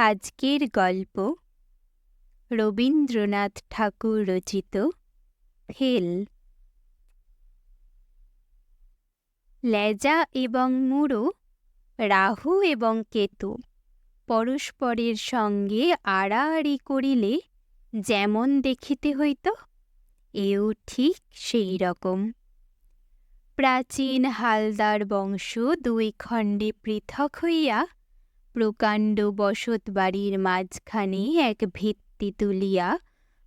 আজকের গল্প রবীন্দ্রনাথ ঠাকুর রচিত ফেল। লেজা এবং মুড়ো, রাহু এবং কেতু পরস্পরের সঙ্গে আড়াআড়ি করিলে যেমন দেখিতে হইত, এও ঠিক সেই রকম। প্রাচীন হালদার বংশ দুই খণ্ডে পৃথক হইয়া প্রকাণ্ড বসত বাড়ির মাঝখানে এক ভিত্তি তুলিয়া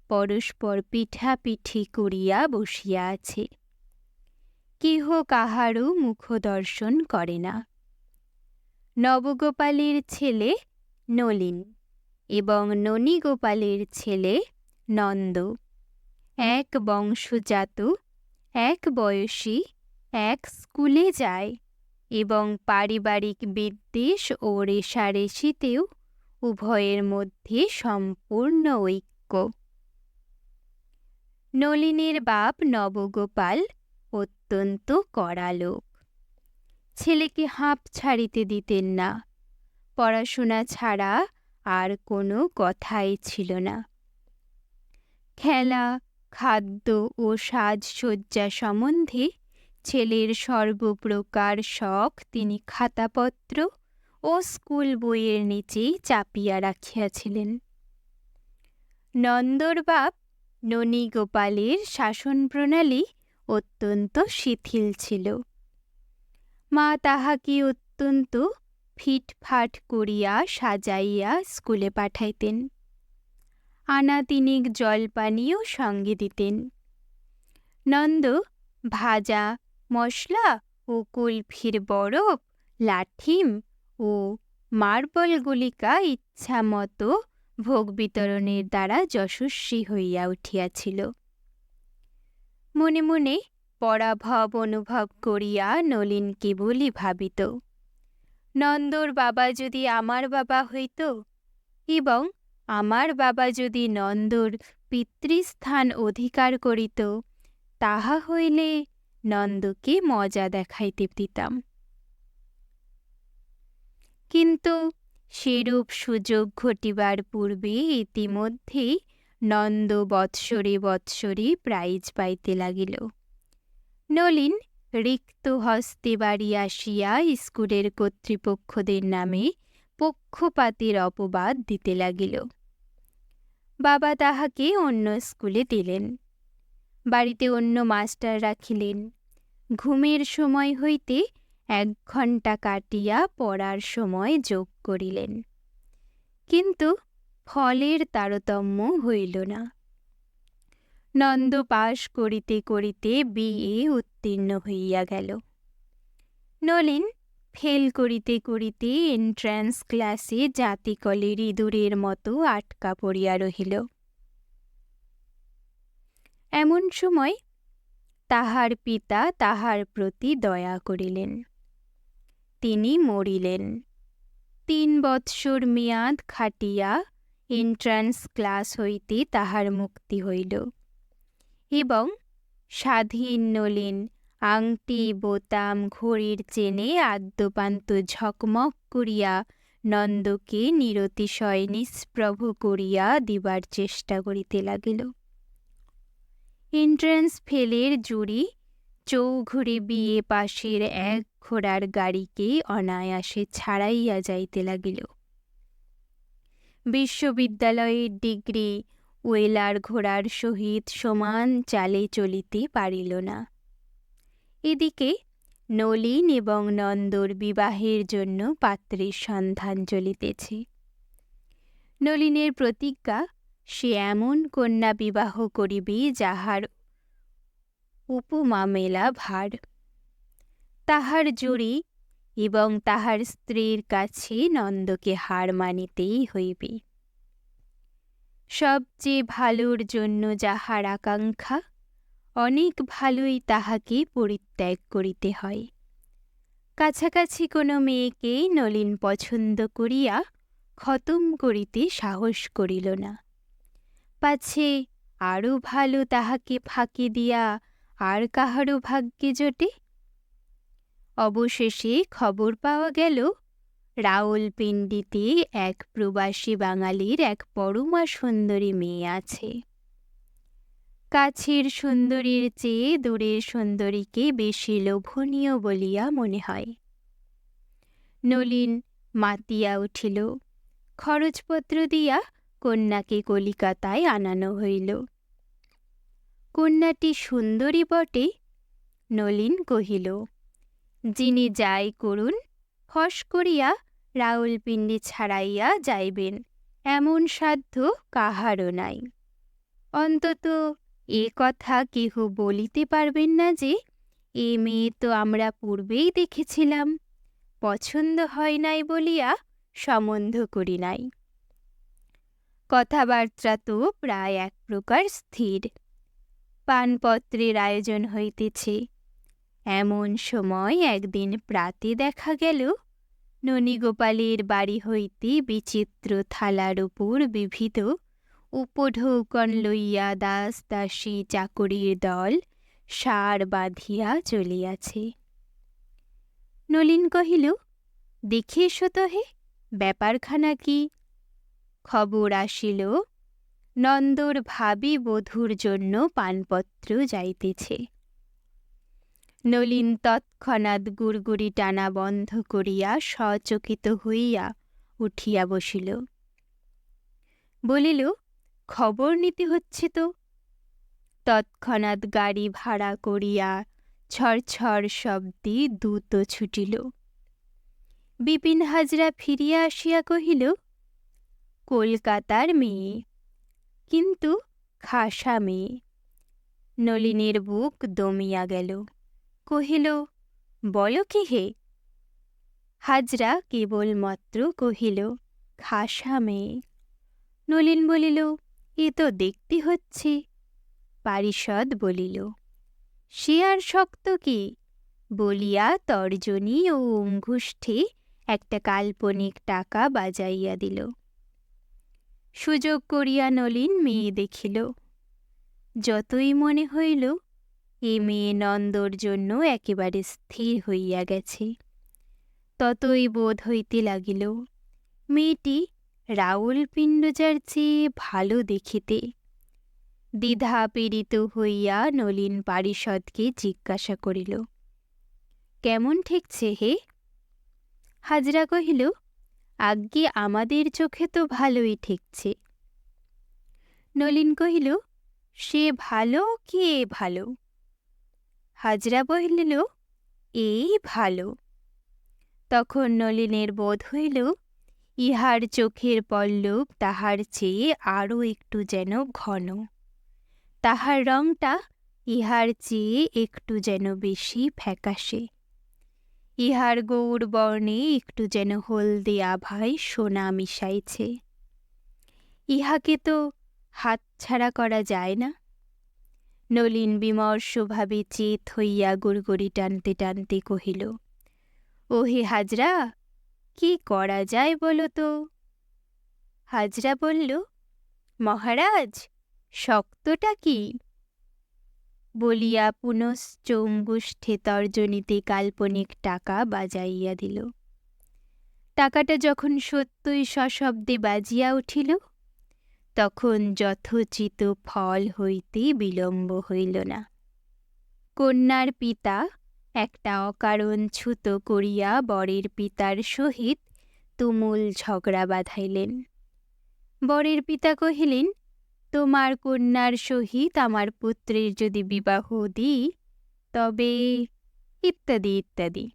পরস্পর পিঠাপিঠি করিয়া বসিয়া আছে। কেহ কাহারও মুখ দর্শন করে না। নবগোপালের ছেলে নলিন এবং ননীগোপালের ছেলে নন্দ। এক বংশজাত, এক বয়সী, এক স্কুলে যায়। এবং পারিবারিক বিদ্বেষ ও রেশারেশিতেও উভয়ের মধ্যে সম্পূর্ণ ঐক্য। নলিনের বাপ নবগোপাল অত্যন্ত কড়া লোক ছেলেকে হাঁপ ছাড়িতে দিতেন না। পড়াশোনা ছাড়া আর কোনো কথাই ছিল না। খেলা, খাদ্য ও সাজসজ্জা সম্বন্ধে ছেলের সর্বপ্রকার শখ তিনি খাতাপত্র ও স্কুল বইয়ের নিচেই চাপিয়া রাখিয়াছিলেন। নন্দর বাপ ননী গোপালের শাসন প্রণালী অত্যন্ত শিথিল ছিল। মা তাহাকে অত্যন্ত ফিটফাট করিয়া সাজাইয়া স্কুলে পাঠাইতেন। আনা তিনিক সঙ্গে দিতেন। নন্দ ভাজা মশলা ও কুলফির বরফ, লাঠিম ও মার্বলগুলিকা ইচ্ছা মতো ভোগ বিতরণের দ্বারা যশস্বী হইয়া উঠিয়াছিল। মনে মনে পরাভব অনুভব করিয়া নলিন কেবলই ভাবিত, নন্দর বাবা যদি আমার বাবা হইত এবং আমার বাবা যদি নন্দর পিতৃস্থান অধিকার করিত, তাহা হইলে নন্দকে মজা দেখাইতে দিতাম। কিন্তু সেরূপ সুযোগ ঘটিবার পূর্বে ইতিমধ্যেই নন্দ বৎসরে বৎসরে প্রাইজ পাইতে লাগিল। নলিন রিক্ত হস্তে বাড়ি আসিয়া স্কুলের কর্তৃপক্ষদের নামে পক্ষপাতের অপবাদ দিতে লাগিল। বাবা তাহাকে অন্য স্কুলে দিলেন। বাড়িতে অন্য মাস্টার রাখিলেন। ঘুমের সময় হইতে এক ঘণ্টা কাটিয়া পড়ার সময় যোগ করিলেন। কিন্তু ফলের তারতম্য হইল না। নন্দ পাশ করিতে করিতে বিএ উত্তীর্ণ হইয়া গেল। নলিন ফেল করিতে করিতে এন্ট্রান্স ক্লাসে জাতিকলের ইঁদুরের মতো আটকা পড়িয়া রহিল। এমন সময় তাহার পিতা তাহার প্রতি দয়া করিলেন। তিনি মরিলেন। তিন বৎসর মেয়াদ খাটিয়া এন্ট্রান্স ক্লাস হইতে তাহার মুক্তি হইল এবং স্বাধীন নলিন আংটি বোতাম ঘড়ির চেনে আদ্যপান্ত ঝকমক করিয়া নন্দকে নিরতিশয় নিষ্প্রভ করিয়া দিবার চেষ্টা করিতে লাগিল। এন্ট্রান্স ফেলের জুড়ি, চৌঘুরে বিয়ে পাশের এক ঘোড়ার গাড়িকে অনায়াসে ছাড়াইয়া যাইতে লাগিল। বিশ্ববিদ্যালয়ের ডিগ্রি ওয়েলার ঘোড়ার সহিত সমান চালে চলিতে পারিল না। এদিকে নলিন এবং নন্দর বিবাহের জন্য পাত্রের সন্ধান চলিতেছে। নলিনের প্রতিজ্ঞা সে এমন কন্যা বিবাহ করিবে যাহার উপমা মেলা ভার। তাহার জুড়ি এবং তাহার স্ত্রীর কাছে নন্দকে হার মানিতেই হইবে। সবচেয়ে ভালোর জন্য যাহার আকাঙ্ক্ষা, অনেক ভালোই তাহাকে পরিত্যাগ করিতে হয়। কাছাকাছি কোনো মেয়েকেই নলিন পছন্দ করিয়া খতম করিতে সাহস করিল না। পাছে আরও ভালো তাহাকে ফাঁকি দিয়া আর কাহারও ভাগ্যে জোটে? অবশেষে খবর পাওয়া গেল রাওলপিন্ডিতে এক প্রবাসী বাঙালির এক পরমা সুন্দরী মেয়ে আছে। কাছের সুন্দরীর চেয়ে দূরের সুন্দরীকে বেশি লোভনীয় বলিয়া মনে হয়। নলিন মাতিয়া উঠিল, খরচপত্র দিয়া কন্যাকে কলিকাতায় আনানো হইল। কন্যাটি সুন্দরী বটে, নলিন কহিল, যিনি যাই করুন, ফস করিয়া রাউলপিণ্ডি ছাড়াইয়া যাইবেন, এমন সাধ্য কাহারও নাই। অন্তত এ কথা কেহ বলিতে পারবেন না যে, এ মেয়ে তো আমরা পূর্বেই দেখেছিলাম, পছন্দ হয় নাই বলিয়া সম্বন্ধ করি নাই। কথাবার্তা তো প্রায় এক প্রকার স্থির। পানপত্রের আয়োজন হইতেছে। এমন সময় একদিন প্রাতে দেখা গেল, ননীগোপালের বাড়ি হইতে বিচিত্র থালার উপর বিবিধ উপঢৌকন লইয়া দাস দাসী চাকরির দল সার বাঁধিয়া চলিয়াছে। নলিন কহিল দেখে এসো তো হে, ব্যাপারখানা কি? খবর আসিল, নন্দর ভাবি বধূর জন্য পানপত্র যাইতেছে। নলিন তৎক্ষণাৎ গুড়গুড়ি টানা বন্ধ করিয়া সচকিত হইয়া উঠিয়া বসিল। বলিল, খবর নিতে হচ্ছে তো। তৎক্ষণাৎ গাড়ি ভাড়া করিয়া ছড় শব্দে দ্রুত ছুটিল। বিপিন হাজরা ফিরিয়া আসিয়া কহিল কলকাতার মেয়ে। কিন্তু খাসা মেয়ে। নলিনীর বুক দমিয়া গেল। কহিল, বল কি হে? হাজরা কেবলমাত্র কহিল, খাসা মেয়ে। নলিন বলিল, এ তো দেখতে হচ্ছে। পারিষদ বলিল, সে আর শক্ত কি? বলিয়া তর্জনী ও অঙ্গুষ্ঠে একটা কাল্পনিক টাকা বাজাইয়া দিল। সুযোগ করিয়া নলিন মেয়ে দেখিল। যতই মনে হইল, এ মেয়ে নন্দর জন্য একেবারে স্থির হইয়া গেছে। ততই বোধ হইতে লাগিল, মেয়েটি রাউল পিণ্ডজার চেয়ে ভালো দেখিতে। দ্বিধা পীড়িত হইয়া নলিন পারিষদকে জিজ্ঞাসা করিল, কেমন ঠেকছে হে? হাজরা কহিল আজ্ঞে আমাদের চোখে তো ভালোই ঠেকছে। নলিন কহিল, সে ভালো, কি এ ভালো? হাজরা বলিল এই ভালো। তখন নলিনের বোধ হইল, ইহার চোখের পল্লব তাহার চেয়ে আরও একটু যেন ঘন। তাহার রংটা ইহার চেয়ে একটু যেন বেশি ফ্যাকাশে। ইহার গৌর বর্ণে একটু যেন হলদে আভায় সোনা মিশাইছে। ইহাকে তো হাতছাড়া করা যায় না। নলিন বিমর্ষভাবে চেত হইয়া গুড়গুড়ি টানতে টানতে কহিল, ওহে হাজরা, কি করা যায় বলো তো? হাজরা বলল, মহারাজ, শক্তটা কি? বলিয়া পুনশ্চৌঙ্গুষ্ঠে তর্জনীতে কাল্পনিক টাকা বাজাইয়া দিল। টাকাটা যখন সত্যই সশব্দে বাজিয়া উঠিল, তখন যথোচিত ফল হইতে বিলম্ব হইল না। কন্যার পিতা একটা অকারণ ছুত করিয়া বরের পিতার সহিত তুমুল ঝগড়া বাঁধাইলেন। বরের পিতা কহিলেন তোমার কন্যার সহিত আমার পুত্রের যদি বিবাহ দিই, তবে ইত্যাদি ইত্যাদি।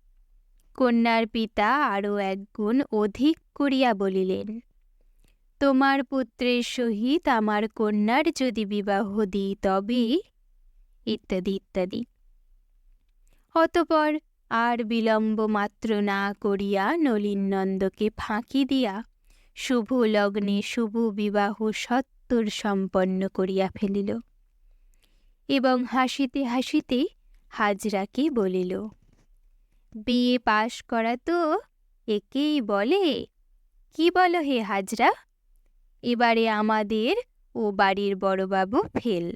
কন্যার পিতা আরও একগুণ অধিক করিয়া বলিলেন, তোমার পুত্রের সহিত আমার কন্যার যদি বিবাহ দিই, তবে ইত্যাদি ইত্যাদি। অতপর আর বিলম্ব মাত্র না করিয়া নলিননন্দকে ফাঁকি দিয়া শুভ লগ্নে শুভ বিবাহ সত্তর সম্পন্ন করিয়া ফেলিল এবং হাসিতে হাসিতে হাজরাকে বলিল, বিয়ে পাশ করা তো একেই বলে। কি বলো হে হাজরা? এবারে আমাদের ও বাড়ির বড়বাবু ফেল।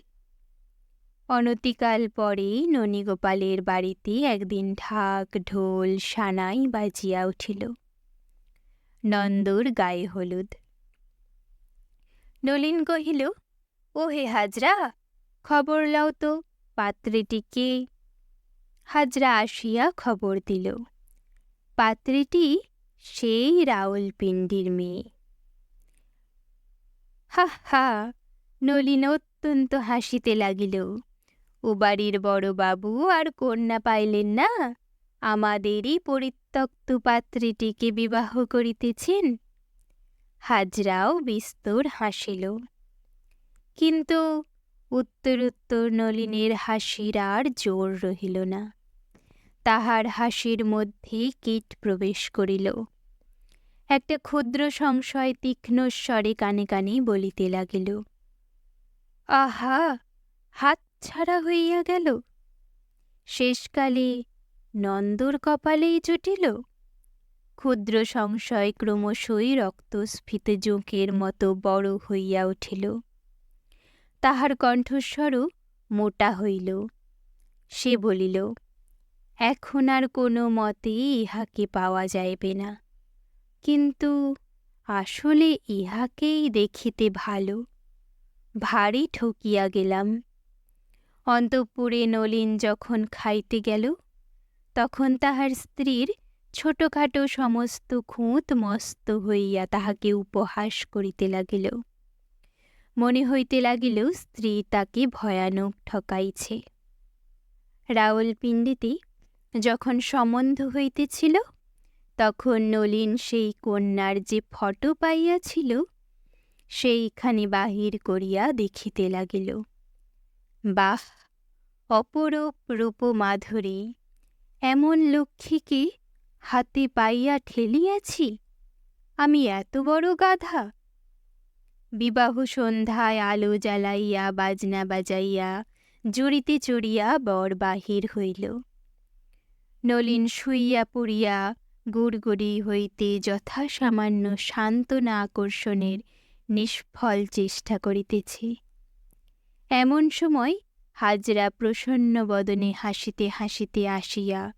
অনতিকাল পরেই ননীগোপালের বাড়িতে একদিন ঢাক, ঢোল, সানাই বাজিয়া উঠিল। নন্দর গায়ে হলুদ। নলিন কহিল ও হে হাজরা, খবর লও তো, পাত্রীটিকে। হাজরা আসিয়া খবর দিল, পাত্রীটি সেই রাউলপিণ্ডির মেয়ে। হা হা, নলিন অত্যন্ত হাসিতে লাগিল, ও বাড়ির বড় বাবু আর কন্যা পাইলেন না, আমাদেরই পরিত্যক্ত পাত্রীটিকে বিবাহ করিতেছেন? হাজরাও বিস্তর হাসিল। কিন্তু উত্তর উত্তর নলিনের হাসির আর জোর রহিল না। তাহার হাসির মধ্যে কীট প্রবেশ করিল। একটা ক্ষুদ্র সংশয় তীক্ষ্ণ স্বরে কানে কানে বলিতে লাগিল, আহা, হাত ছাড়া হইয়া গেল? শেষকালে নন্দর কপালেই জুটিল? ক্ষুদ্র সংশয় ক্রমশই রক্তস্ফীত জোঁকের মতো বড় হইয়া উঠিল। তাহার কণ্ঠস্বরও মোটা হইল। সে বলিল, এখন আর কোনো মতে ইহাকে পাওয়া যাইবে না। কিন্তু আসলে ইহাকেই দেখিতে ভালো। ভারী ঠকিয়া গেলাম। অন্তঃপুরে নলিন যখন খাইতে গেল, তখন তাহার স্ত্রীর ছোটখাটো সমস্ত খুঁত মস্ত হইয়া তাহাকে উপহাস করিতে লাগিল। মনে হইতে লাগিল, স্ত্রী তাকে ভয়ানক ঠকাইছে। রাওলপিণ্ডিতে যখন সম্বন্ধ হইতেছিল, তখন নলিন সেই কন্যার যে ফটো পাইয়াছিল, সেইখানে বাহির করিয়া দেখিতে লাগিল। বাহ, অপরূপ রূপমাধুরী, এমন লক্ষ্মীকে হাতে পাইয়া ঠেলিয়াছি, আমি এত বড় গাধা? বিবাহ সন্ধ্যায় আলো জ্বালাইয়া, বাজনা বাজাইয়া, জড়িতে চড়িয়া বর বাহির হইল। নলিন শুইয়া পড়িয়া, গুড়গুড়ি হইতে যথাসামান্য সান্ত্বনা আকর্ষণের নিষ্ফল চেষ্টা করিতেছে। এমন সময় হাজরা প্রসন্ন বদনে হাসিতে হাসিতে আসিয়া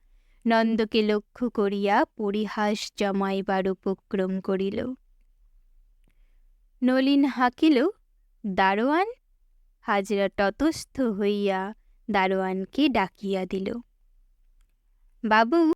নন্দকে লক্ষ্য করিয়া পরিহাস জমাইবার উপক্রম করিল। নলিন হাঁকিল, দারোয়ান? হাজরা ততস্থ হইয়া দারোয়ানকে ডাকিয়া দিল। বাবু